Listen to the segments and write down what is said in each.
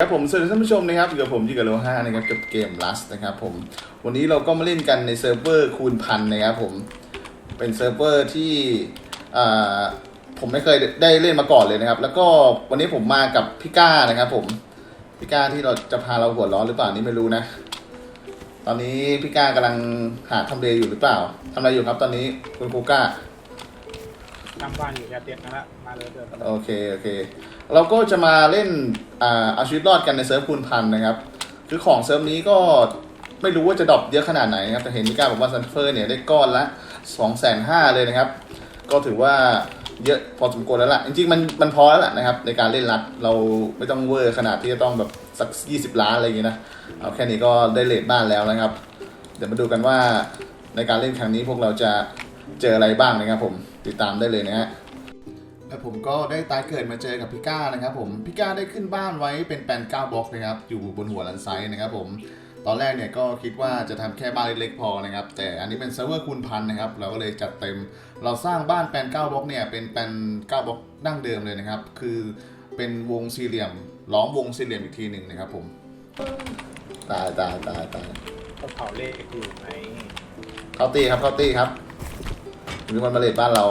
ครับผมสวัสดีท่านผู้ชมนะครับอยู่กับผมอยู่กับโลห้านะครับกับเกม Rust นะครับผมวันนี้เราก็มาเล่นกันในเซิร์ฟเวอร์คูณพันนะครับผมเป็นเซิร์ฟเวอร์ที่อ่าผมไม่เคยได้เล่นมาก่อนเลยนะครับ แล้วก็วันนี้ผมมากับพี่ก้านะครับผมพี่ก้าที่เราจะพาเราหัวร้อนหรือเปล่านี่ไม่รู้นะ ตอนนี้พี่ก้ากำลังหาทำเลอยู่หรือเปล่าทำอะไรอยู่ครับตอนนี้คุณครูก้าทำบ้านอยู่แค่เตียงนั่นแหละมาเลยเดินไปเลยโอเคโอเค เราก็จะมาเล่นอ่าเอาชีวิตรอดกันในเซิร์ฟคูณพันนะครับ คือของเซิร์ฟนี้ก็ไม่รู้ว่าจะดรอปเยอะขนาดไหนนะครับแต่เห็นมิก้าบอกว่าซันเฟอร์เนี่ยได้ก้อนละ2องแสนห้าเลยนะครับ ก็ถือว่าเยอะพอสมควรแล้วล่ะ จริงๆมันมันพอแล้วล่ะนะครับ ในการเล่นรัดเราไม่ต้องเวอร์ขนาดที่จะต้องแบบสัก 20 ล้านอะไรอย่างงี้นะ เอาแค่นี้ก็ได้เลทบ้านแล้วนะครับ เดี๋ยวมาดูกันว่าในการเล่นครั้งนี้พวกเราจะเจออะไรบ้างนะครับผมติดตามได้เลยนะฮะ และผมก็ได้ตายเกิดมาเจอกับพี่ก้านะครับผมพี่ก้าได้ขึ้นบ้านไว้เป็นแปลน9บล็อกนะครับอยู่บนหัวลันไซต์นะครับผมตอนแรกเนี่ยก็คิดว่าจะทำแค่บ้านเล็กๆพอนะครับแต่อันนี้เป็นเซิร์ฟเวอร์คูณพันนะครับเราก็เลยจัดเต็ม เราสร้างบ้านแปลน9บล็อกเนี่ยเป็นแปลน9บล็อกดั้งเดิมเลยนะครับ คือเป็นวงสี่เหลี่ยมล้อมวงสี่เหลี่ยมอีกทีหนึ่งนะครับผมตายตายตายตายก็เผาเลขอยู่ในเข้าตีครับเข้าตีครับมีคนมาเลดบ้านเรา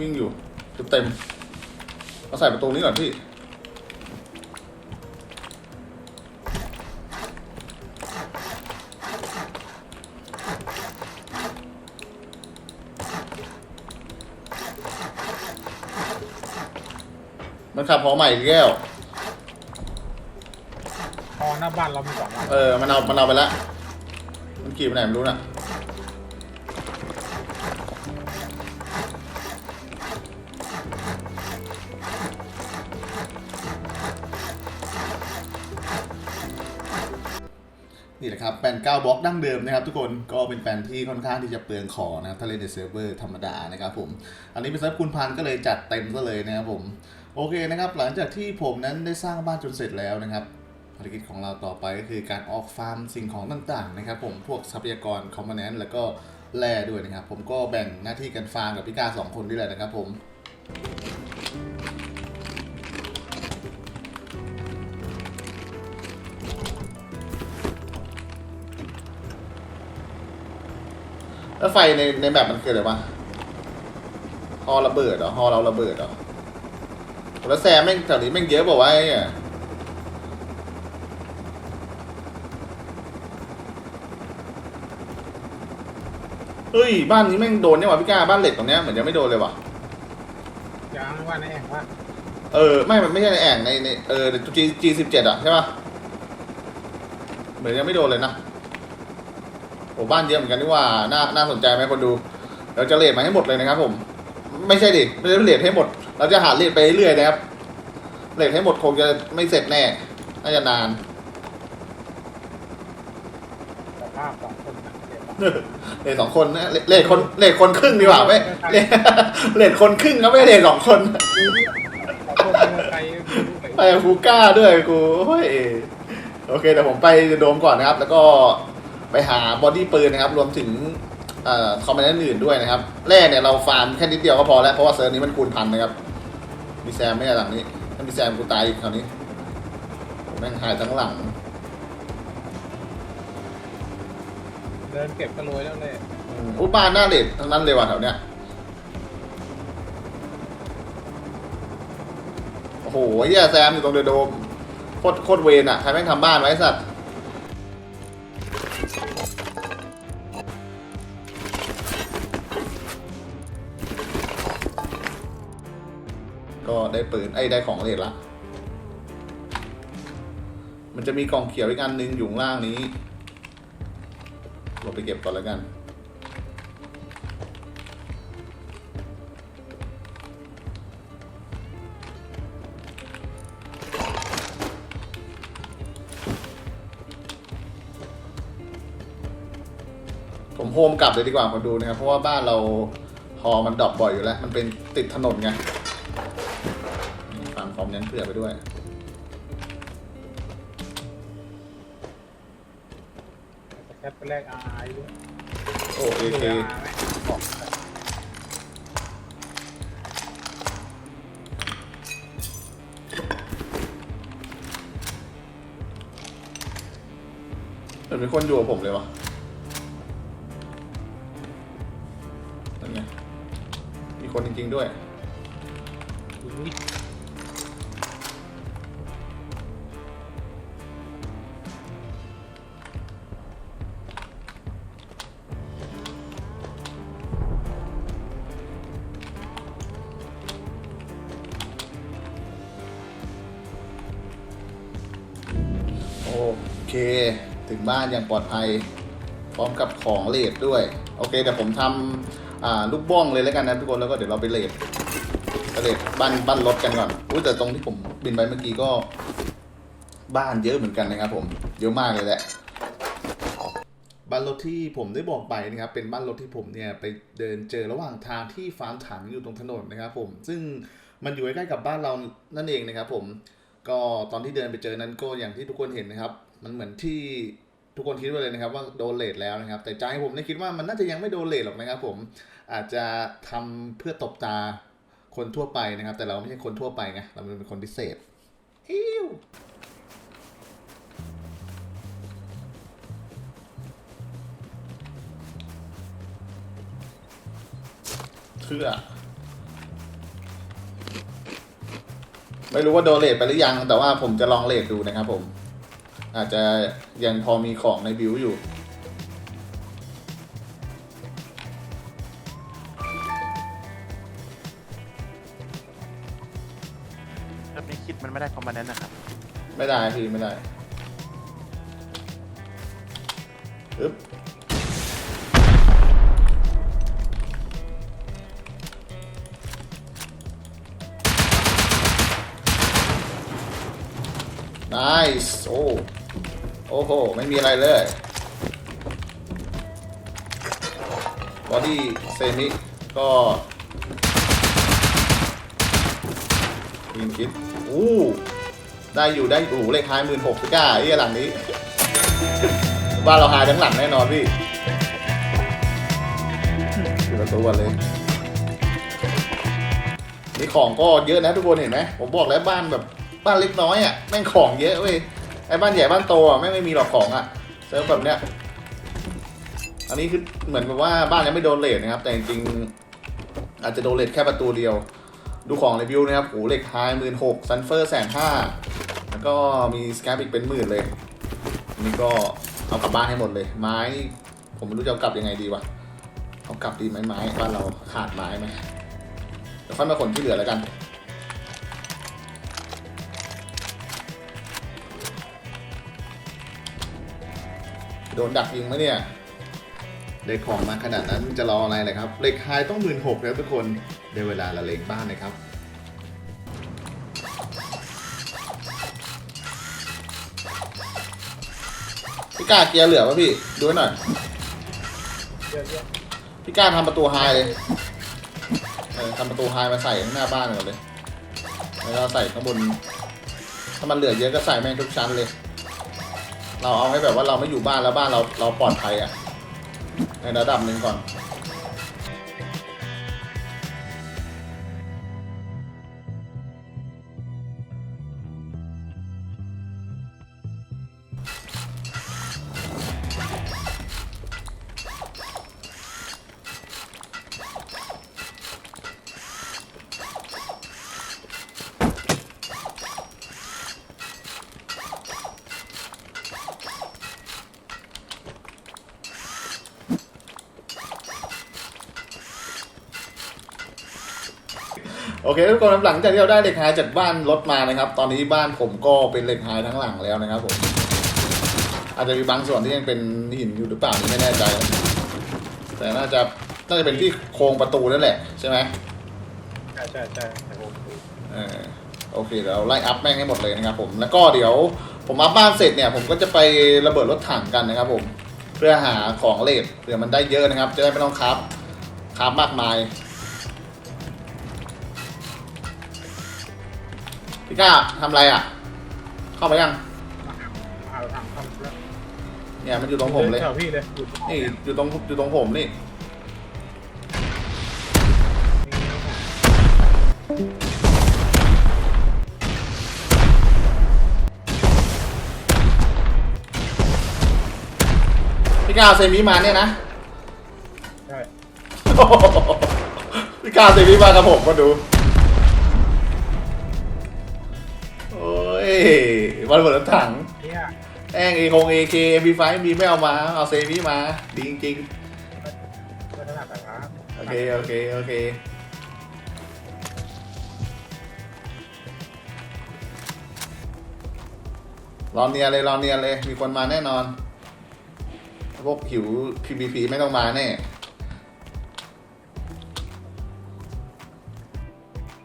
วิ่งอยู่ชุดเต็มเอาใส่ประตูนี้ก่อนพี่มันขับพอใหม่อีกแก้ว พอหน้าบ้านเรามีสองอันเออ มันเอา มันเอาไปละ มันกี่ไปไหนไม่รู้น่ะ ปลน9 บล็อกดั้งเดิมนะครับทุกคนก็เป็นแปนที่ค่อนข้างที่จะเปลืองของนะครับถ้าเล่นในเซิร์ฟเวอร์ธรรมดานะครับผม อันนี้เป็นเซิร์ฟคูณพันก็เลยจัดเต็มซะเลยนะครับผมโอเคนะครับหลังจากที่ผมนั้นได้สร้างบ้านจนเสร็จแล้วนะครับภารกิจของเราต่อไปก็คือการออกฟาร์มสิ่งของต่างๆนะครับผมพวกทรัพยากรคอมมานแนนแล้วก็แร่ด้วยนะครับ ผมก็แบ่งหน้าที่กันฟาร์มกับพี่กาสองคนด้วยแหละนะครับผม แล้วไฟในในแบบมันคืออะไรวะฮอระเบิดเหรอฮอเราระเบิดเหรอแล้วแซมแม่งแถวนี้แม่งเยอะบอกว่าวะไอ้เนี่ยเฮ้ย บ้านนี้แม่งโดนเนี่ยว่ะพี่ก้าบ้านเหล็กตรงเนี้ยเหมือนยังไม่โดนเลยว่ะยังว่าในแอ่งว่าเออ ไม่ มันไม่ใช่ในแอ่งในในเออจีจีสิบเจ็ดอะใช่ป่ะเหมือนยังไม่โดนเลยนะ โอ้บ้านเยอะเหมือนกันนี่ว่าน่าน่าสนใจไหมคนดูเราจะเลทมาให้หมดเลยนะครับ ผม ไม่ใช่ดิไม่ได้เลทให้หมด เราจะหาเลทไปเรื่อยๆนะครับเลทให้หมดคงจะไม่เสร็จแน่น่าจะนานสภาพสองคนนะเดี๋ยวก่อนเลทสองคนนะเลเลทคนเลทคนครึ่งดีกว่าไม่เลทเลทคนครึ่งครับไม่เลทสองคนขอโทษเมื่อใครไม่รู้ไปกับครูก้าด้วยกูโอ้ยโอเคเดี๋ยวผมไปโดมก่อนนะครับ แล้วก็ ไปหาบอดี้ปืนนะครับ รวมถึงเอ่อคอมเมนต์อื่นด้วยนะครับ แร่เนี่ยเราฟาร์มแค่นิดเดียวก็พอแล้ว เพราะว่าเซิร์ฟนี้มันคูณพันนะครับ มีแซมไม่ใช่หลังนี้ ถ้ามีแซมกูตายอีกคราวนี้ผมแม่งหายทั้งหลัง เดินเก็บกระโรยแล้วเลยอืมอุยบ้านหน้าเด็ดทั้งนั้นเลยว่ะแถวเนี้ย โอ้โหเฮียแซมอยู่ตรงเดอะโดมโคตรโคตรเวนอะ ใครแม่งทำบ้านไว้ไอ้สัตว์ ได้ปืนไอ้ได้ของเล่นละ มันจะมีกล่องเขียวอีกอันหนึ่งอยู่ล่างนี้เราไปเก็บก่อนแล้วกัน ผมโฮมกลับเลยดีกว่ามาดูนะครับ เพราะว่าบ้านเราหอมันดรอปบ่อยอยู่แล้ว มันเป็นติดถนนไง ผื่อไปด้วยแต่แคปไปแรกอาร์ด้วยโอเอเคบอกเหมือนเป็นคนอยู่กับผมเลยวะนั่นไงมีคนจริงๆด้วย อุ้ยานอย่างปลอดภัย พร้อมกับของเลดด้วย โอเคเดี๋ยวผมทำลูกบ้องเลยแล้วกันนะทุกคนแล้วก็เดี๋ยวเราไปเลดเลดบ้านบ้านรถกันก่อนอุ้ยแต่ตรงที่ผมบินไปเมื่อกี้ก็ บ้านเยอะเหมือนกันนะครับ ผมเยอะมากเลยแหละบ้านรถที่ผมได้บอกไปนะครับ เป็นบ้านรถที่ผมเนี่ยไปเดินเจอระหว่างทางที่ฟาร์มถังอยู่ตรงถนนนะครับ ผมซึ่งมันอยู่ใกล้กับบ้านเรานั่นเองนะครับ ผมก็ตอนที่เดินไปเจอนั้นก็อย่างที่ทุกคนเห็นนะครับ มันเหมือนที่ ทุกคนคิดไว้เลยนะครับว่าโดนเลทแล้วนะครับ แต่ใจผมเนี่ยคิดว่ามันน่าจะยังไม่โดนเลทหรอกนะครับ ผมอาจจะทำเพื่อตบตาคนทั่วไปนะครับ แต่เราไม่ใช่คนทั่วไปไงเราเป็นคนพิเศษฮิวเพื่อไม่รู้ว่าโดนเลทไปหรือยัง แต่ว่าผมจะลองเลทดูนะครับผม อาจจะยังพอมีของในบิวอยู่เริ่มนี้คิดมันไม่ได้คอมมานด์นะครับ ไม่ได้พี่ไม่ได้อึ๊บน i c e โอ้โอ้โห ไม่มีอะไรเลย บอดี้เซมิก็ยิงคิดอู้ได้อยู่ได้อยู่เลขท้ายหมื่นหกสก้าไอ้หลังนี้บ้านเราหายทั้งหลังแน่นอนพี่อยู่ประตูก่อนเลยนี่ของก็เยอะนะทุกคนเห็นไหมผมบอกแล้วบ้านแบบบ้านเล็กน้อยอะแม่งของเยอะเว้ย ไอ้บ้านใหญ่บ้านโตอะแม่ไม่มีหรอกของอะเซิร์ฟแบบเนี้ยอันนี้คือเหมือนแบบว่าบ้านยังไม่โดนเลทนะครับ แต่จริงๆอาจจะโดนเลทแค่ประตูเดียว ดูของรีวิวนะครับโหเหล็กไฮหมื่นหกซันเฟอร์แสนห้าแล้วก็มีสแคปอีกเป็นหมื่นเลยอันนี่ก็เอากลับบ้านให้หมดเลย ไม้ ผมไม่รู้จะเอากลับยังไงดีวะเอากลับดีไหมไม้บ้านเราขาดไม้ไหมเดี๋ยวค่อยมาขนที่เหลือแล้วกัน โดนดักยิงไหมเนี่ยได้ของมาขนาดนั้นจะรออะไรเลยครับเหล็กไฮต้องหมื่นหกแล้วทุกคนได้เวลาละเลงบ้านนะครับพี่กาเกียร์เหลือป่ะพี่ดูหน่อยพี่กาทำประตูไฮเลยเออทำประตูไฮมาใส่ข้างหน้าบ้านก่อนเลยแล้วใส่ข้างบนถ้ามันเหลือเยอะก็ใส่แม่งทุกชั้นเลย เราเอาให้แบบว่าเราไม่อยู่บ้านแล้วบ้านเราเราปลอดภัยอะในระดับหนึ่งก่อน คทุกคนครับหลังจากที่เราได้เหล็กไฮจากบ้านรถมานะครับ ตอนนี้บ้านผมก็เป็นเหล็กไฮทั้งหลังแล้วนะครับผม อาจจะมีบางส่วนที่ยังเป็นหินอยู่หรือเปล่านี่ไม่แน่ใจ แต่น่าจะน่าจะเป็นที่โครงประตูนั่นแหละใช่ไหมใช่ใช่ใช่แต่ผมเออโอเคเดี๋ยวไล่อัพแม่งให้หมดเลยนะครับผมแล้วก็เดี๋ยวผมอัพบ้านเสร็จเนี่ย ผมก็จะไประเบิดรถถังกันนะครับผมเพื่อหาของเลทเผื่อมันได้เยอะนะครับ จะได้ไม่ต้องคับคับมากมาย พี่ก้าทำอะไรอะ เข้าไปยังเอาถังทำแล้วเนี่ยมันอยู่ตรงผมเลยแถวพี่เลยอยู่ตรงนี่อยู่ตรงอยู่ตรงผมนี่ พี่ก้าเอาเซมิมาเนี่ยนะ ใช่พี่ก้าเซมิมากับผมก็ดู วันหมดรถถังเนี่ยแองเอคงเอเคเอ็มพีไฟมีไม่เอามา เอาเซมิมา ดีจริงก็ถนัดแต่ครับๆโอเค โอเค โอเค รอเนียนเลย รอเนียนเลย มีคนมาแน่นอน พวกหิว PVP ไม่ต้องมาแน่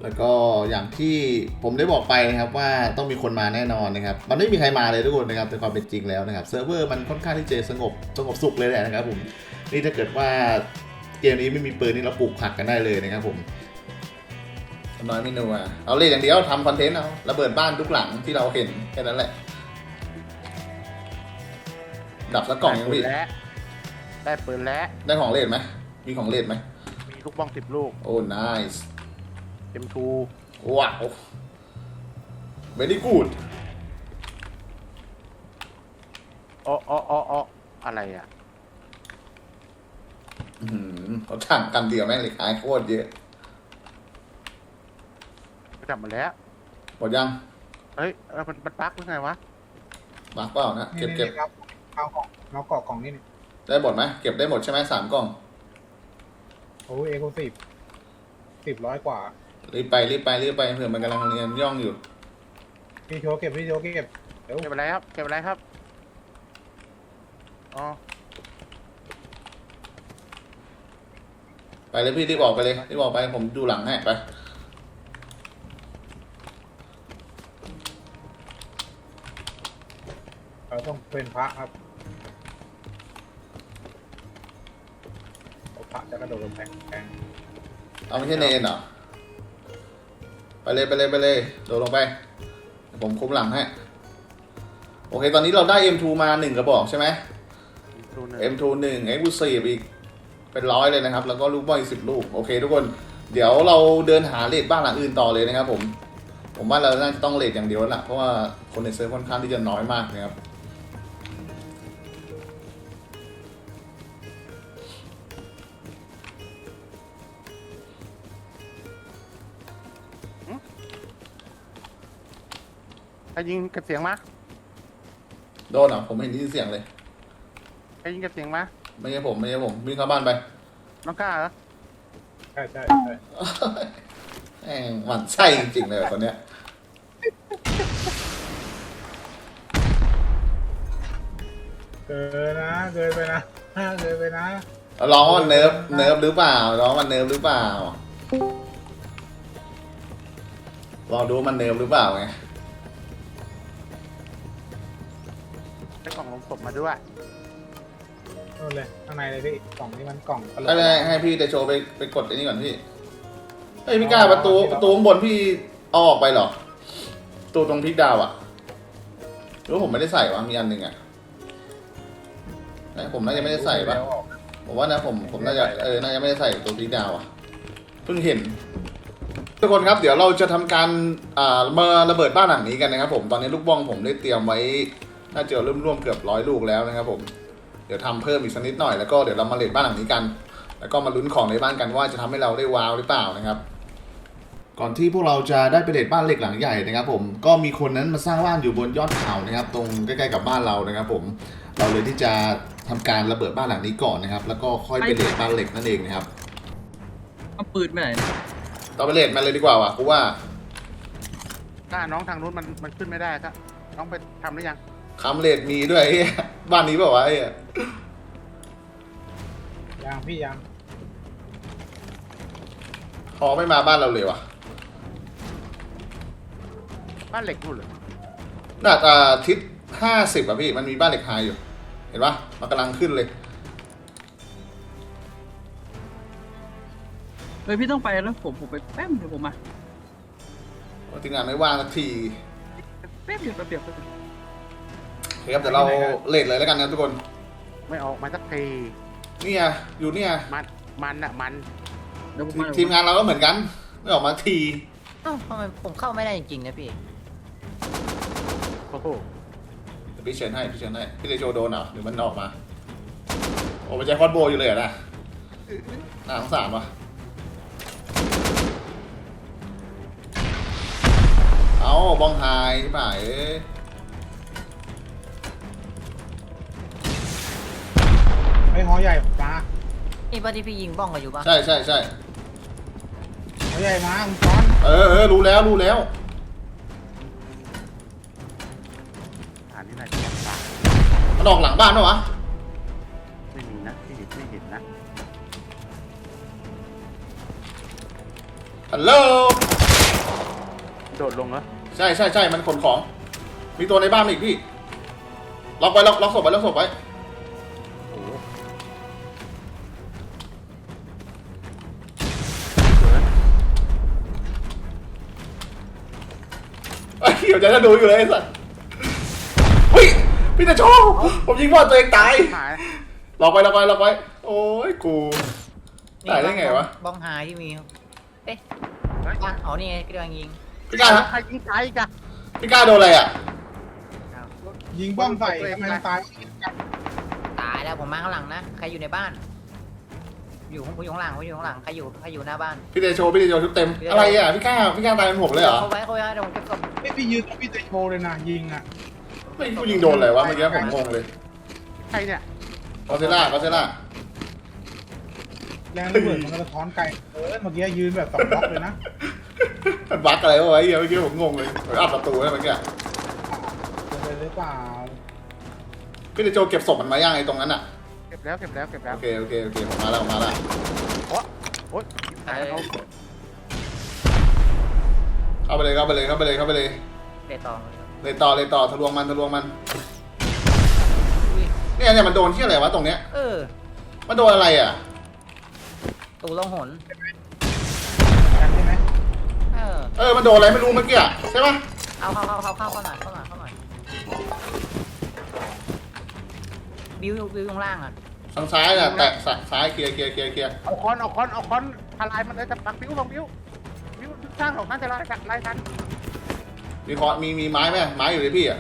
แล้วก็อย่างที่ผมได้บอกไปนะครับว่าต้องมีคนมาแน่นอนนะครับ มันไม่มีใครมาเลยทุกคนนะครับแต่ความเป็นจริงแล้วนะครับเซิร์ฟเวอร์มันค่อนข้างที่จะสงบสงบสุขเลยแหละนะครับผมนี่ถ้าเกิดว่าเกมนี้ไม่มีปืนนี่เราปลูกผักกันได้เลยนะครับผมน้อยไม่นัวเอาเลยอย่างเดียวทำคอนเทนต์เอาระเบิดบ้านทุกหลังที่เราเห็นแค่นั้นแหละ ดับสักกล่องยังได้ปืพี่นแล้วได้ปืนแล้วได้ของเลดไหมมีของเลดไหมมีลูกบ้องสิบลูกโอ้ nice M2 ว้าว very good อ๋ออ๋ออ๋ออ๋ออะไรอะ อื้อหือเขาถังกันเดียวแม่งเหล็กหายโคตรเยอะจับมาแล้ว หมดยังเฮ้ยเออมันมันปักหรือไงวะ บักเปล่านะนี่เก็บนี่เก็บครับเอากล่องเอากล่องกล่องนี่นี่ได้หมดไหมเก็บได้หมดใช่ไหมสามกล่อง โอ้เอ็กซ์สิบสิบร้อยกว่า รีบไปรีบไปรีบไปเผื่อมันกำลังเรียนย่องอยู่ พี่โชว์เก็บพี่โชว์เก็บเดี๋ยวเก็บอะไรครับ เก็บอะไรครับ อ๋อไปเลยพี่รีบออกไปเลยรีบออกไปผมดูหลังให้ไปเราต้องเป็นพระครับพระจะกระโดดลงแพงแพงเอาไม่ใช่เนนเหรอ ไปเลยไปเลยไปเลยโดดลงไปเดี๋ยวผมคุมหลังให้โอเค ตอนนี้เราได้ M2 มาหนึ่งกระบอกใช่ไหมดูหนึ่ง M2 หนึ่ง Exclusive อีกเป็นร้อยเลยนะครับ แล้วก็ลูกบอลอีกสิบลูก โอเคทุกคน เดี๋ยวเราเดินหาเลทบ้านหลังอื่นต่อเลยนะครับผม ผมว่าเราน่าจะต้องเลทอย่างเดียวแล้วล่ะเพราะว่าคนในเซิร์ฟค่อนข้างที่จะน้อยมากนะครับ รยิงกระเสียงมาโดนเหรอผมไม่เห็นได้ยินเสียงเลย ใครยิงกระเสียงมาไม่ใช่ผมไม่ใช่ผมวิ่งเข้าบ้านไป น้องกล้าเหรอใช่ใช่ใช่แม่งหมันไส้จริงๆเลยคนเนี้ยเกินนะเกินไปนะเกินไปนะร้องว่ามันเนิร์ฟเนิร์ฟหรือเปล่าร้องว่ามันเนิร์ฟหรือเปล่าลองดูว่ามันเนิร์ฟหรือเปล่าไง ได้กล่องลงศพมาด้วยนู่นเลยข้างในเลยพี่กล่องนี้มันกล่องกระโหลกให้ให้ให้พี่เดโชไปไปกดไอ้นี่ก่อนพี่เฮ้ยพี่กล้าประตูประตูข้างบนพี่เอาออกไปเหรอประตูตรงพลิกดาวอะหรือว่าผมไม่ได้ใส่วะมีอันหนึ่งอะเอ้ยผมน่าจะไม่ได้ใส่ปะแล้วออกผมว่านะผมผมน่าจะเออน่าจะไม่ได้ใส่ตัวพลิกดาวอะเพิ่งเห็น ทุกคนครับเดี๋ยวเราจะทำการอ่ามาระเบิดบ้านหลังนี้กันนะครับผมตอนนี้ลูกบ้องผมได้เตรียมไว้ น่าจะเริ่มร่วมเกือบร้อยลูกแล้วนะครับผมเดี๋ยวทำเพิ่มอีกสักนิดหน่อยแล้วก็เดี๋ยวเรามาเลดบ้านหลังนี้กัน แล้วก็มาลุ้นของในบ้านกันว่าจะทำให้เราได้ว้าวหรือเปล่านะครับ ก่อนที่พวกเราจะได้ไปเลดบ้านเหล็กหลังใหญ่นะครับ ผมก็มีคนนั้นมาสร้างบ้านอยู่บนยอดเขานะครับ ตรงใกล้ๆกับบ้านเรานะครับ ผมเราเลยที่จะทำการระเบิดบ้านหลังนี้ก่อนนะครับ แล้วก็ค่อยไปเลดบ้านเหล็กนั่นเองนะครับเอาปืนไปไหนเนี่ยต่อไปเลดมันเลยดีกว่าว่ะกูว่ากล้าน้องทางนู้นมันมันขึ้นไม่ได้ครับน้องไปทำหรือยัง คำเลดมีด้วยไอ้เหี้ยบ้านนี้เปล่าวะไอ้เหี้ยยังพี่ยังพอไม่มาบ้านเราเลยว่ะบ้านเหล็กนู่นเลยน่าจะทิศห้าสิบอะพี่ มันมีบ้านเหล็กไฮอยู่ เห็นปะมันกำลังขึ้นเลย เฮ้ยพี่ต้องไปแล้วผมผมไปแป๊บเดี๋ยวผมมาทีมงานไม่ว่างสักที แป๊บเดียวแป๊บเดียวแป๊บเดียวโอ เคครับเดี๋ยวเราเลทเลยแล้วกันนะทุกคน ไม่ออกมาสักทีเนี่ยอยู่เนี่ยมันมันอะมันเดี๋ยวผมทีมาทีมงานเราก็เหมือนกัน ไม่ออกมาทีเอ้าทำไมผมเข้าไม่ได้จริงๆนะพี่ โอ้โหเดี๋ยวพี่เชิญให้พี่เชิญให้พี่เดโชโดนเหรอหรือมันออกมาโอ้มันใจคอสโบอยู่เลยเหรอนะน่าสงสารวะเอาบองไฮที่ป่ายเอ้ ไอ้หอใหญ่มานี่ป้าที่พี่ยิงบ้องกันอยู่ปะใช่ใช่ใช่หอใหญ่มาคุณซ้อนเออเออรู้แล้วรู้แล้วอ่านนี่น่าจะลำบากมันออกหลังบ้านปะวะ ไม่มีนะที่เห็นไม่เห็นนะฮัลโหล โดดลงเหรอใช่ใช่ใช่มันขนของ มีตัวในบ้านอีกพี่ ล็อกไว้ล็อกล็อกศพไว้ล็อกศพไว้ ไอ้เหี้ยใจจะดูอยู่เลยไอ้สัสเฮ้ยพี่จะโชว์ผมยิงบอลตัวเองตายหายล็อกไว้ล็อกไว้ล็อกไว้โอ้ยกูตายได้ไงวะบ้องหายที่มีครับเอ๊ะบ้านอ๋อนี่ไงกำลังยิงพี่กล้าฮะใครยิงใครอีกันพี่กล้าโดนอะไรอะยิงบ้องใส่ทำไมมันตาย ตายแล้วผมมาข้างหลังนะ ใครอยู่ในบ้าน อยู่ข้างผมอยู่ข้างหลังผมอยู่ข้างหลังใครอยู่ใครอยู่หน้าบ้านพี่เดโชพี่เดโชชุดเต็มอะไรอะพี่กล้าพี่กล้าตายเป็นผมเลยเหรอเขาไว้เขาไว้เดี๋ยวผมเก็บศพไม่พี่ยืนพี่เตะโชว์เลยนะยิงอะไม่กูยิงโดนอะไรวะเมื่อกี้ผมงงเลยใครเนี่ยกอเซล่ากอเซล่าแรงระเบิดมันกระท้อนไกลเออเมื่อกี้ยืนแบบสองบล็อกเลยนะมันบั๊กอะไรวะไอ้เหี้ยเมื่อกี้ผมงงเลยผมอัดประตูแล้วเมื่อกี้เป็นไปหรือเปล่าพี่เดโชเก็บศพมันมาย่างไอ้ตรงนั้นอะ เก็บแล้วเก็บแล้วเก็บแล้วโอเคโอเคโอเคผมมาแล้วผมมาแล้วโอ๊ยตายแล้วเข้าไปเลยเข้าไปเลยเข้าไปเลยเข้าไปเลยเดตองเลยครับเลยต่อเลยต่อทะลวงมันทะลวงมันอุ้ยเนี่ยเนี่ยมันโดนที่อะไรวะตรงเนี้ยเออมันโดนอะไรอะตูล่องหนกันใช่ไหมเออเออมันโดนอะไรไม่รู้เมื่อกี้อะใช่ปะเอาเข้าเข้าเข้าเข้าเข้าหน่อยเข้าหน่อย บิวบิวข้างล่างอะทางซ้ายน่ะแตะซ้ายซ้ายเคลียร์เคลียร์เคลียร์เคลียร์เอาคอนเอาคอนเอาคอนทลายมันเลยจะปักบิ้วลงบิ้วบิ้วสร้างของท่านจะลายกันลายกันมีคอมีมีไม้ไหมไม้อยู่ในพี่อะ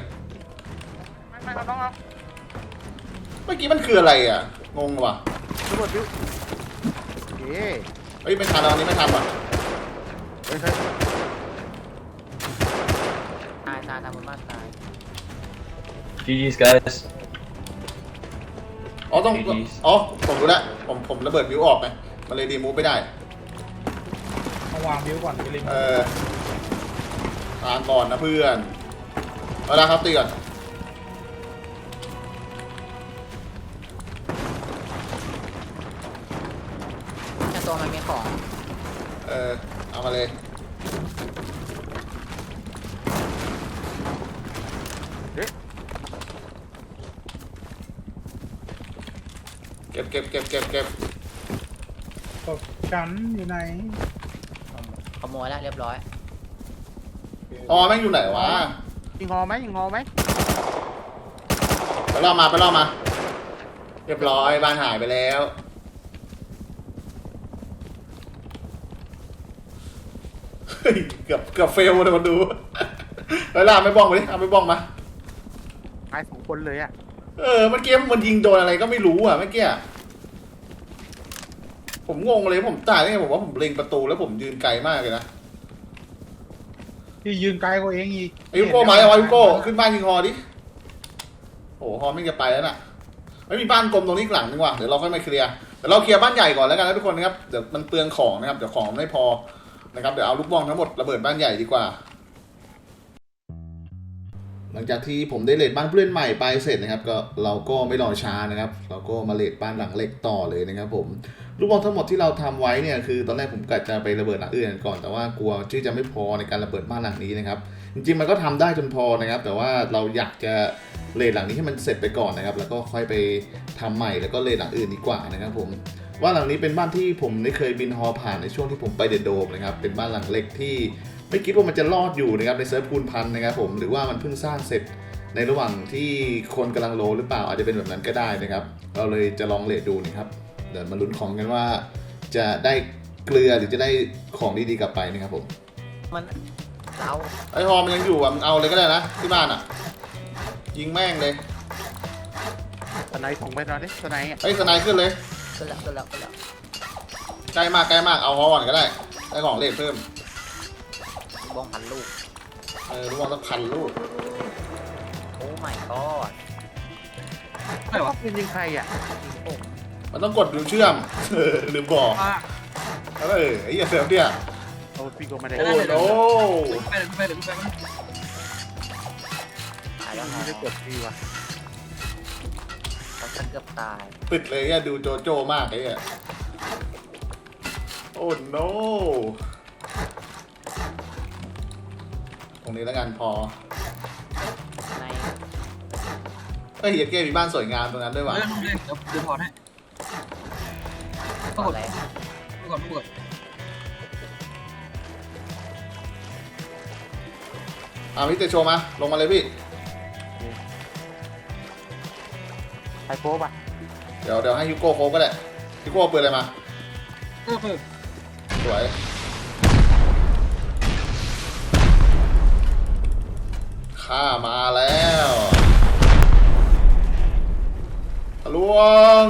ไม่ไม่เอาน้องเอาเมื่อกี้มันคืออะไรอะงงว่ะระเบิดบิ้วโอเคเฮ้ยไม่ทันแล้วอันนี้ไม่ทันว่ะเฮ้ยเฮ้ยตายตายตายบนบ้านตาย GG's, guys. อ๋อต้อง GG's อ๋อ ผมรู้แล้วผมผมระเบิดวิวออกไงมันเลยดีมูฟไม่ได้ มาวางบิวก่อนไปริมเออทานก่อนนะเพื่อน เอาละครับตีก่อน เก็บเก็บเก็บเก็บเก็บตบฉันอยู่ไหนขโมยแล้วเรียบร้อยอ๋อแม่งอยู่ไหนวะยิงงอไหมยิงงอไหมไปล่อมาไปล่อมา เรียบร้อยบ้านหายไปแล้วเฮ้ยเกือบเกือบเฟลเลยคนดูไปล่าไม่บ้องไปดิเอาไม่บ้องมาตายสองคนเลยอะ เออเมื่อกี้มันยิงโดนอะไรก็ไม่รู้อะเมื่อกี้อะผมงงเลยผมตายได้ไงผมว่าผมเล็งประตูแล้วผมยืนไกลมากเลยนะพี่ยืนไกลกว่าเองอีกอายุโก้มาเอาอายุโก้ขึ้นบ้านยิงฮอดิโอ้โหฮอไม่งจะไปแล้วน่ะไม่มีบ้านกลมตรงนี้อีกหลังนึงว่ะเดี๋ยวเราค่อยมาเคลียร์เดี๋ยวเราเคลียร์บ้านใหญ่ก่อนแล้วกันนะทุกคนนะครับเดี๋ยวมันเปลืองของนะครับเดี๋ยวของไม่พอนะครับเดี๋ยวเอาลูกบอลทั้งหมดระเบิดบ้านใหญ่ดีกว่า หลังจากที่ผมได้เลดบ้านผู้เล่นใหม่ไปเสร็จนะครับ ก็เราก็ไม่รอช้านะครับ เราก็มาเลดบ้านหลังเล็กต่อเลยนะครับ ผมลูกบอลทั้งหมดที่เราทำไว้เนี่ยคือตอนแรกผมกะจะไประเบิดหลังอื่นก่อนแต่ว่ากลัวที่จะไม่พอในการระเบิดบ้านหลังนี้นะครับ จริงๆมันก็ทำได้จนพอนะครับ แต่ว่าเราอยากจะเลทหลังนี้ให้มันเสร็จไปก่อนนะครับ แล้วก็ค่อยไปทำใหม่แล้วก็เลทหลังอื่นดีกว่านะครับผมว่านหลังนี้เป็นบ้านที่ผมได้เคยบินฮอผ่านในช่วงที่ผมไปเดอะโดมนะครับเป็นบ้านหลังเล็กที่ ไม่คิดว่ามันจะรอดอยู่นะครับในเซิร์ฟคูณพันนะครับผมหรือว่ามันเพิ่งสร้างเสร็จในระหว่างที่คนกำลังโลหรือเปล่าอาจจะเป็นแบบนั้นก็ได้นะครับ เราเลยจะลองเลทดูนะครับเดี๋ยวมาลุ้นของกันว่า จะได้เกลือหรือจะได้ของดีๆกลับไปนะครับผมมันเราไอฮอมันยังอยู่อะมึงเอาเลยก็ได้นะที่บ้านอะ ยิงแม่งเลยสไนด์ส่งไปหน่อยดิสไนด์อะไอ้ยสไนด์ขึ้นเลยขึ้นแล้วขึ้นแล้วขึ้นแล้วใกล้มากใกล้มากเอาฮอก่อนก็ได้ได้ของเลทเพิ่ม บ้องพันลูก เออรู้ว่าสักพันลูกโอ้ my god อะไรวะเป็นยิงใครอะยิงผมมันต้องกดดูเชื่อม เออลืมบอกอ่าเออไอ้เหี้ยเซิร์ฟเนี่ยโอ้พี่ก็ไม่ได้โอ้โหไปเลยไปเลยไปเลยตายแล้วไม่ได้กดพี่วะเขาฉันเกือบตายปิดเลยอะดูโจโจมากไอ้เหี้ยโอ้โน รงนี้แล้วกันพอในเอ้ยเฮียเก้มีบ้านสวยงามตรงนั้นด้วยว่ะเรื่องเรื่องเดี๋ยวเดี๋ยวถอดให้ก่อนแรกดูก่อนดูก่อนอะพี่เตโชว์มา ลงมาเลยพี่ใครโป๊บอะเดี๋ยวเดี๋ยวให้ยูโก้โคฟก็ได้ยูโก้เอาปืนอะไรมา เออเออสวย ข้ามาแล้วทะลวง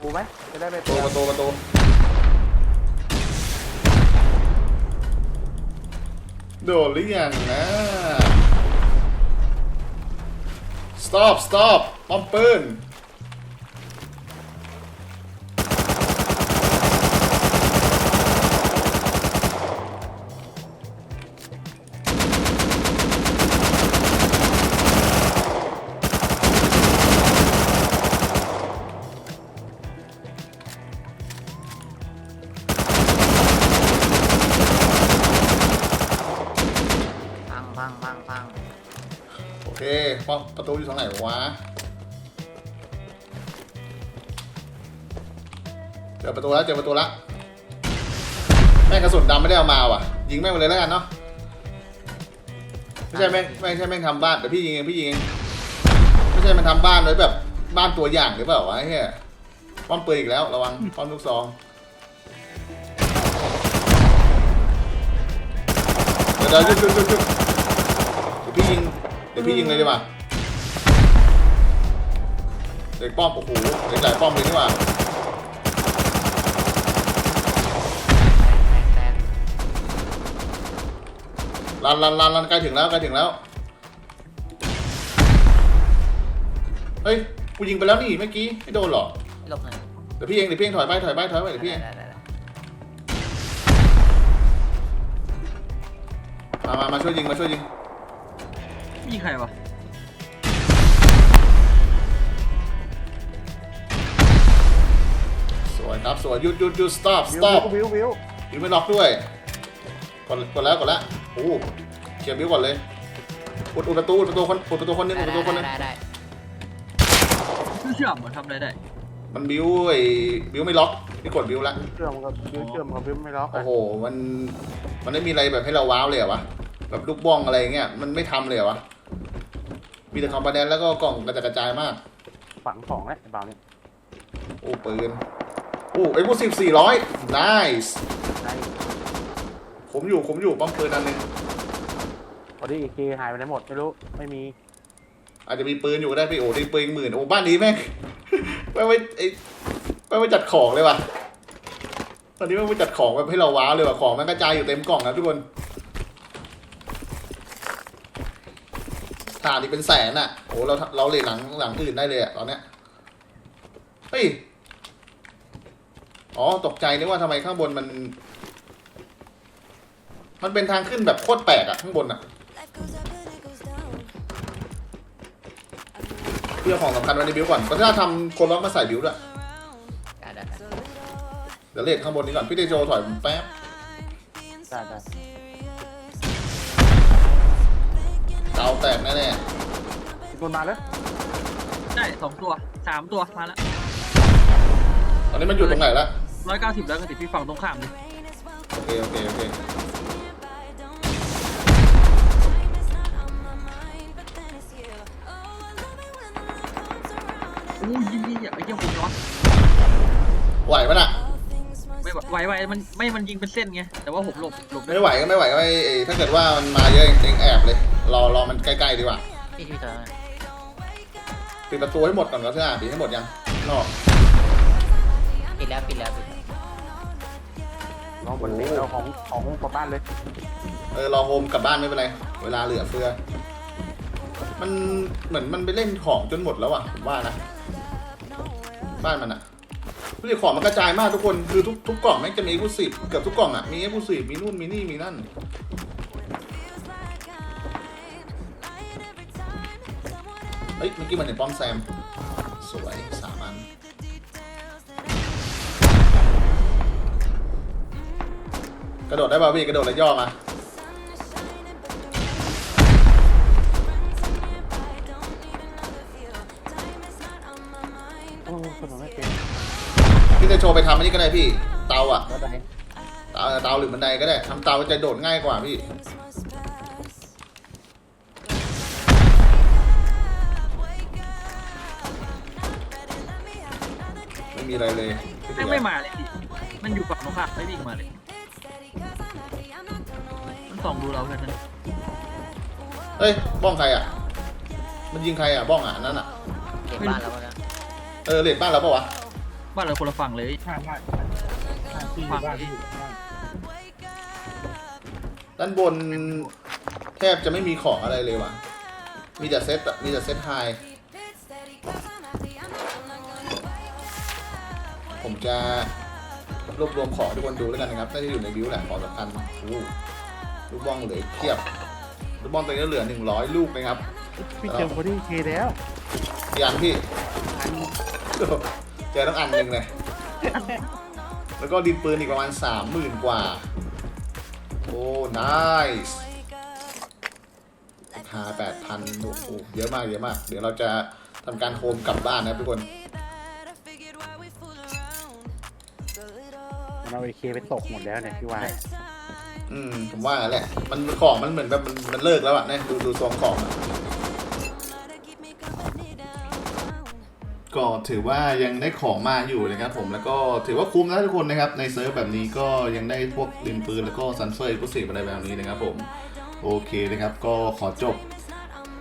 กูไหมจะได้ไปประตูประตูประตูโดดหรือยังนะ stop stop ป้อมปืน ป้อมประตูอยู่ตรงไหนวะ เจอประตูแล้วเจอประตูแล้วแม่งกระสุนดำไม่ได้เอามาว่ะ ยิงแม่งไปเลยแล้วกันเนาะ ไม่ใช่แม่งไม่ใช่แม่งทำบ้านแต่พี่ยิงเองพี่ยิงเองไม่ใช่มันทำบ้านไว้แบบบ้านตัวอย่างหรือเปล่าวะไอ้เหี้ยป้อมปืนอีกแล้วระวังป้อมลูกซองเดี๋ยวเดี๋ยวหยุดหยุดหยุดหยุดเดี๋ยวพี่ยิง เดี๋ยวพี่ยิงเลยดีกว่าเด็กป้อมโอ้โหเด็กหลายป้อมเลยนี่หว่าแตกแตกลันลันลันลันใกล้ถึงแล้วใกล้ถึงแล้ว เฮ้ย กูยิงไปแล้วนี่เมื่อกี้ไม่โดนหรอหลบหน่อยเดี๋ยวพี่เองเดี๋ยวพี่เองถอยไปถอยไปถอยไปเดี๋ยวพี่เองได้ได้ได้มามามาช่วยยิงมาช่วยยิง มีใครวะสวยครับสวยหยุดหยุดหยุด stop วิว stop วิววิวยิงไม่ล็อกด้วยกดกดแล้วกดแล้วโอ้โหเคลียร์บิวก่อนเลยอุดอุดประตูอุดประตูคนอุดประตูคนหนึงอุดประตูคนหนึงได้ได้เชื่อมเหมือนทำอะไรได้ มันบิวไอ้บิวไม่ล็อกนี่กดบิวแล้วเชื่อมกับวิวเชื่อมกับวิวไม่ล็อกโอ้โหมันมันไม่มีอะไรแบบให้เราว้าวเลยเหรอวะแบบลูกบ้องอะไรเงี้ยมันไม่ทำเลยเหรอวะ มีแต่คอมโพเนนต์แล้วก็กล่องกระจายกระจายมาก ฝังของแล้วไอ้บ่าวนี่โอ้ปืนโอ้ไอ้พวกสิบสี่ร้อย nice ได้ผมอยู่ผมอยู่ป้อมปืนอันหนึงพอดีอีกทีหายไปไหนหมดไม่รู้ไม่มีอาจจะมีปืนอยู่ก็ได้พี่โอ้ได้ปืนอีกหมื่นโอ้บ้านนี้แม่งแม่งไม่ไอ้แม่งไม่จัดของเลยว่ะตอนนี้แม่งไม่จัดของแบบให้เราว้าวเลยว่ะของแม่งกระจายอยู่เต็มกล่องนะทุกคน ถาดนี่เป็นแสนอะโอ้เราเราเลยหลังหลังอื่นได้เลยอะตอนเนี้ยเฮ้ยอ๋อตกใจนึกว่าทำไมข้างบนมัน มันเป็นทางขึ้นแบบโคตรแปลกอะข้างบนอะ Life goes up and it goes down. เพื่อของสำคัญไว้ในบิวก่อนก็ถ้าทำคนล็อกมาใส่บิวด้วยได้ได้ได้เดี๋ยวเลทข้างบนนี้ก่อนพี่เตโจถอยผมแป๊บ เตาแตกแน่โดนมาแล้วได้สองตัวสามตัวมาแล้วๆตอนนี้มันอยู่ตรงไหนละร้อยเก้าสิบแล้วก็ติดพี่ฝั่งตรงข้ามเลยโอเคโอเคโอเคโอ้ยยิงยิงอย่าไอ้เหี้ยผมร้อนไหวปะน่ะ ไม่ไหวไหวมันไม่มันยิงเป็นเส้นไงแต่ว่าผมหลบหลบได้ไม่ไหวก็ไม่ไหวก็ไม่เอ้ยถ้าเกิดว่ามันมาเยอะเองแอบเลย รอรอมันใกล้ๆดีกว่าพี่พี่เจอปิดประตูให้หมดก่อนก็ได้ปิดให้หมดยังนอกปิดแล้วปิดแล้วปิดแล้วน้องบนเล็กเราของของกลับบ้านเลยเออรอโฮมกลับบ้านไม่เป็นไร เวลาเหลือเฟือ มันเหมือนมันไปเล่นของจนหมดแล้วอะผมว่านะ บ้านมันอะ ดูดิของมันกระจายมากทุกคนคือทุกทุกกล่องแม่งจะมีเอ็กซ์คลูซีฟเกือบทุกกล่องอะมีเอ็กซ์คลูซีฟมีนู่นมีนี่มีนั่นเฮ้ยเมื่อกี้มันเห็นป้อมแซม สวยสามอันกระโดดได้ป่าวพี่กระโดดแล้วย่อมา จะโชว์ไปทำอันนี้ก็ได้พี่ เตาอะ แล้วไหนเตาเตาหรือบันไดก็ได้ทำเตาจะโดดง่ายกว่าพี่ ไม่มีอะไรเลยแม่งไม่มาเลยดิมันอยู่ฝั่งตรงข้ามไม่วิ่งมาเลย มันส่องดูเราแค่นั้นเฮ้ย บ้องใครอะ มันยิงใครอะ บ้องอะอันนั่นอะ เก็บบ้านแล้วนะ เออเลดบ้านเราปะวะ บ้านเราคนละฝั่งเลยข้างบ้านข้างที่อยู่บ้านที่อยู่บ้านด้านบนแทบจะไม่มีของอะไรเลยว่ะ มีแต่เซตอะมีแต่เซตไฮ ผมจะรวบรวมของให้ทุกคนดูแล้วกันนะครับน่าจะอยู่ในบิวแหละของสำคัญอู้ลูกบ้องเหลือเพียบ ลูกบ้องตัวนี้เหลือหนึ่งร้อยลูกนะครับพี่เจอคนที่เคแล้วอย่างพี่ เจอต้องอันหนึ่งเลยแล้วก็ดินปืนอีกประมาณสามหมื่นกว่า โอ้ nice ราคาแปดพันโอ้โหเยอะมากเยอะมาก เดี๋ยวเราจะทำการโฮมกลับบ้านนะครับทุกคน มันเอาไอเคไปตกหมดแล้วเนี่ยพี่ว่าอืม ผมว่างั้นแหละ มันของมันเหมือนแบบมันมันเลิกแล้วอะเนี่ยดูดูทรงของอะ ก็ถือว่ายังได้ของมาอยู่นะครับผมแล้วก็ถือว่าคุ้มนะทุกคนนะครับ ในเซิร์ฟแบบนี้ก็ยังได้พวกดินปืนแล้วก็ซันเฟอร์กุศิอะไรแบบนี้นะครับผม โอเคนะครับ ก็ขอจบ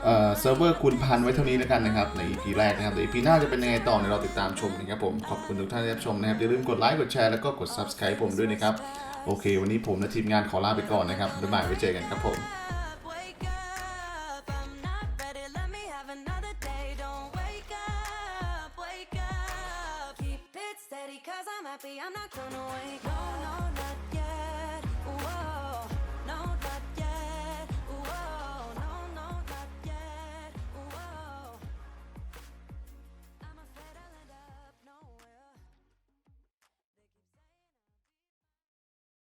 เอ่อเซิร์ฟเวอร์คูณพันไว้เท่านี้แล้วกันนะครับ ใน EP แรกนะครับแต่ EP หน้าจะเป็นยังไงต่อเนี่ยเราติดตามชมนะครับผมขอบคุณทุกท่านที่รับชมนะครับอย่าลืมกดไลค์กดแชร์แล้วก็กด Subscribe ผมด้วยนะครับโอเค วันนี้ผมและทีมงานขอลาไปก่อนนะครับบ๊ายบายไว้เจอกันครับผม cause I'm happy. I'm not gonna wait. No, no.